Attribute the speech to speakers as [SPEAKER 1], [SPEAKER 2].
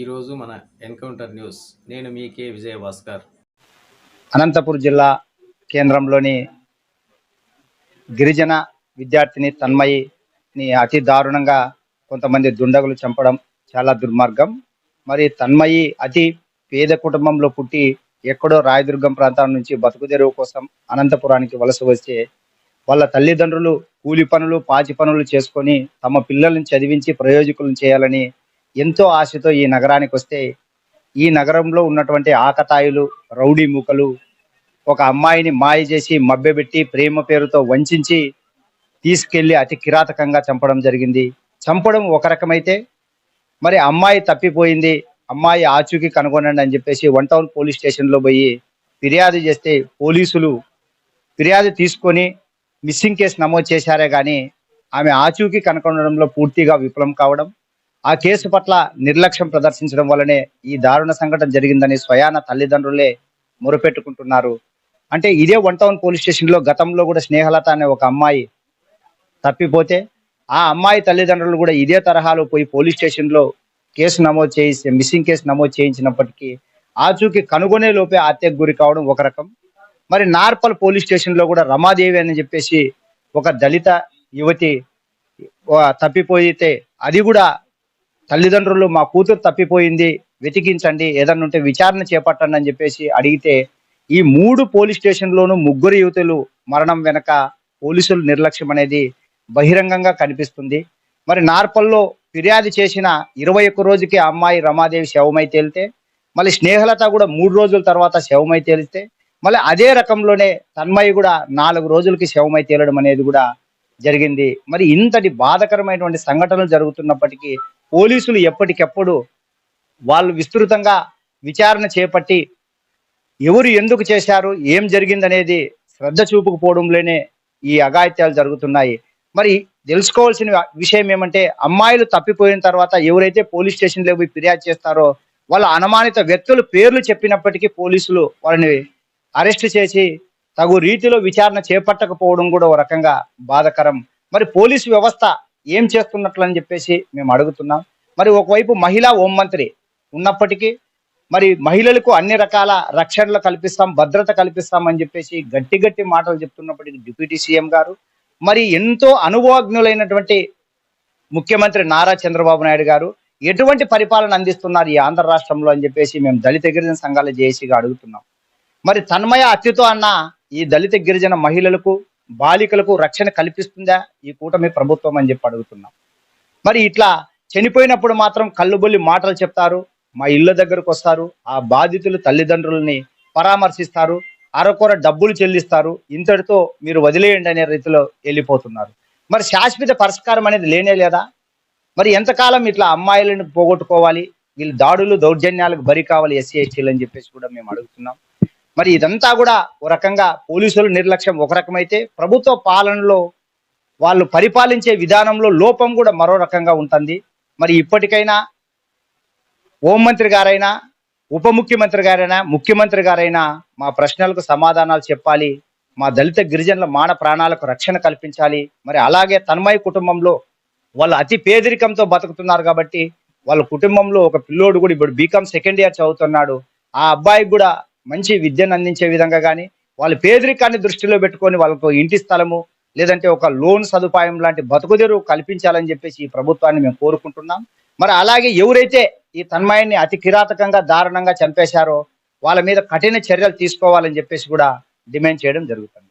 [SPEAKER 1] ఈరోజు మన encounter news. నేను మీ కే. విజయ భాస్కర్
[SPEAKER 2] అనంతపురం జిల్లా కేంద్రంలోని గిరిజన విద్యార్థిని తన్మయిని అతి దారుణంగా కొంతమంది దుండగులు చంపడం చాలా దుర్మార్గం. మరి తన్మయి అతి పేద కుటుంబంలో పుట్టి ఎక్కడో రాయదుర్గం ప్రాంతం నుంచి బతుకుదెరువు కోసం అనంతపురానికి వలస వచ్చే వాళ్ళ తల్లిదండ్రులు కూలి పనులు పాచి పనులు చేసుకొని తమ పిల్లల్ని చదివించి ప్రయోజకులను చేయాలని ఎంతో ఆశతో ఈ నగరానికి వస్తే ఈ నగరంలో ఉన్నటువంటి ఆకతాయిలు రౌడీ మూకలు ఒక అమ్మాయిని మాయ చేసి మభ్యపెట్టి ప్రేమ పేరుతో వంచించి తీసుకెళ్ళి అతి కిరాతకంగా చంపడం జరిగింది. చంపడం ఒక రకమైతే మరి అమ్మాయి తప్పిపోయింది అమ్మాయి ఆచూకీ కనుగొనండి అని చెప్పేసి వన్ టౌన్ పోలీస్ స్టేషన్లో పోయి ఫిర్యాదు చేస్తే పోలీసులు ఫిర్యాదు తీసుకొని మిస్సింగ్ కేసు నమోదు చేశారే కానీ ఆమె ఆచూకీ కనుగొనడంలో పూర్తిగా విఫలం కావడం ఆ కేసు పట్ల నిర్లక్ష్యం ప్రదర్శించడం వల్లనే ఈ దారుణ సంఘటన జరిగిందని స్వయాన తల్లిదండ్రులే మొరపెట్టుకుంటున్నారు. అంటే ఇదే వన్ టౌన్ పోలీస్ స్టేషన్లో గతంలో కూడా స్నేహలత అనే ఒక అమ్మాయి తప్పిపోతే ఆ అమ్మాయి తల్లిదండ్రులు కూడా ఇదే తరహాలో పోయి పోలీస్ స్టేషన్లో కేసు నమోదు చేసి మిస్సింగ్ కేసు నమోదు చేయించినప్పటికీ ఆచూకీ కనుగొనే లోపే హత్యకు గురి కావడం ఒక రకం. మరి నార్పల్ పోలీస్ స్టేషన్లో కూడా రమాదేవి అని చెప్పేసి ఒక దళిత యువతి తప్పిపోయితే అది కూడా తల్లిదండ్రులు మా కూతురు తప్పిపోయింది వెతికించండి ఏదన్నా ఉంటే విచారణ చేపట్టండి అని చెప్పేసి అడిగితే ఈ మూడు పోలీస్ స్టేషన్లోనూ ముగ్గురు యువతులు మరణం వెనక పోలీసుల నిర్లక్ష్యం అనేది బహిరంగంగా కనిపిస్తుంది. మరి నార్పల్లో ఫిర్యాదు చేసిన ఇరవై ఒక్క రోజుకి అమ్మాయి రమాదేవి శవమై తేలితే మళ్ళీ స్నేహలత కూడా మూడు రోజుల తర్వాత శవమై తేలితే మళ్ళీ అదే రకంలోనే తన్మయి కూడా నాలుగు రోజులకి శవమై తేలడం అనేది కూడా జరిగింది. మరి ఇంతటి బాధకరమైనటువంటి సంఘటనలు జరుగుతున్నప్పటికీ పోలీసులు ఎప్పటికెప్పుడు వాళ్ళు విస్తృతంగా విచారణ చేపట్టి ఎవరు ఎందుకు చేశారు ఏం జరిగిందనేది శ్రద్ధ చూపకపోవడంలోనే ఈ అఘాయిత్యాలు జరుగుతున్నాయి. మరి తెలుసుకోవాల్సిన విషయం ఏమంటే అమ్మాయిలు తప్పిపోయిన తర్వాత ఎవరైతే పోలీస్ స్టేషన్లో పోయి ఫిర్యాదు చేస్తారో వాళ్ళ అనుమానిత వ్యక్తులు పేర్లు చెప్పినప్పటికీ పోలీసులు వాళ్ళని అరెస్ట్ చేసి తగు రీతిలో విచారణ చేపట్టకపోవడం కూడా ఒక రకంగా బాధకరం. మరి పోలీసు వ్యవస్థ ఏం చేస్తున్నట్లు అని చెప్పేసి మేము అడుగుతున్నాం. మరి ఒకవైపు మహిళా హోంమంత్రి ఉన్నప్పటికీ మరి మహిళలకు అన్ని రకాల రక్షణలు కల్పిస్తాం భద్రత కల్పిస్తాం అని చెప్పేసి గట్టి గట్టి మాటలు చెప్తున్నప్పటికీ డిప్యూటీ సీఎం గారు మరి ఎంతో అనుభవజ్ఞులైనటువంటి ముఖ్యమంత్రి నారా చంద్రబాబు నాయుడు గారు ఎటువంటి పరిపాలన అందిస్తున్నారు ఈ ఆంధ్ర రాష్ట్రంలో అని చెప్పేసి మేము దళిత గిరిజన సంఘాల జేఏసీగా అడుగుతున్నాం. మరి తన్మయ అత్యుతో అన్న ఈ దళిత గిరిజన మహిళలకు బాలికలకు రక్షణ కల్పిస్తుందా ఈ కూటమి ప్రభుత్వం అని చెప్పి అడుగుతున్నాం. మరి ఇట్లా చనిపోయినప్పుడు మాత్రం కళ్ళుబొల్లి మాటలు చెప్తారు మా ఇళ్ళ దగ్గరకు వస్తారు ఆ బాధితులు తల్లిదండ్రులని పరామర్శిస్తారు అరకొర డబ్బులు చెల్లిస్తారు ఇంతటితో మీరు వదిలేయండి అనే రీతిలో వెళ్ళిపోతున్నారు. మరి శాశ్వత పరిష్కారం అనేది లేనే లేదా? మరి ఎంతకాలం ఇట్లా అమ్మాయిలను పోగొట్టుకోవాలి వీళ్ళు దాడులు దౌర్జన్యాలకు బరి కావాలి ఎస్సీ ఎస్టీలు అని చెప్పేసి కూడా మేము అడుగుతున్నాం. మరి ఇదంతా కూడా ఒక రకంగా పోలీసుల నిర్లక్ష్యం ఒక రకమైతే ప్రభుత్వ పాలనలో వాళ్ళు పరిపాలించే విధానంలో లోపం కూడా మరో రకంగా ఉంటుంది. మరి ఇప్పటికైనా హోంమంత్రి గారైనా ఉప ముఖ్యమంత్రి గారైనా ముఖ్యమంత్రి గారైనా మా ప్రశ్నలకు సమాధానాలు చెప్పాలి మా దళిత గిరిజనుల మాన ప్రాణాలకు రక్షణ కల్పించాలి. మరి అలాగే తన్మయ కుటుంబంలో వాళ్ళు అతి పేదరికంతో బతుకుతున్నారు కాబట్టి వాళ్ళ కుటుంబంలో ఒక పిల్లోడు కూడా ఇప్పుడు బీకామ్ సెకండ్ ఇయర్ చదువుతున్నాడు. ఆ అబ్బాయికి కూడా మంచి విద్యను అందించే విధంగా కానీ వాళ్ళ పేదరికాన్ని దృష్టిలో పెట్టుకొని వాళ్ళకు ఇంటి స్థలము లేదంటే ఒక లోన్ సదుపాయం లాంటి బతుకుదెరువు కల్పించాలని చెప్పేసి ఈ ప్రభుత్వాన్ని మేము కోరుకుంటున్నాం. మరి అలాగే ఎవరైతే ఈ తన్మయాన్ని అతి కిరాతకంగా దారుణంగా చంపేశారో వాళ్ళ మీద కఠిన చర్యలు తీసుకోవాలని చెప్పేసి కూడా డిమాండ్ చేయడం జరుగుతుంది.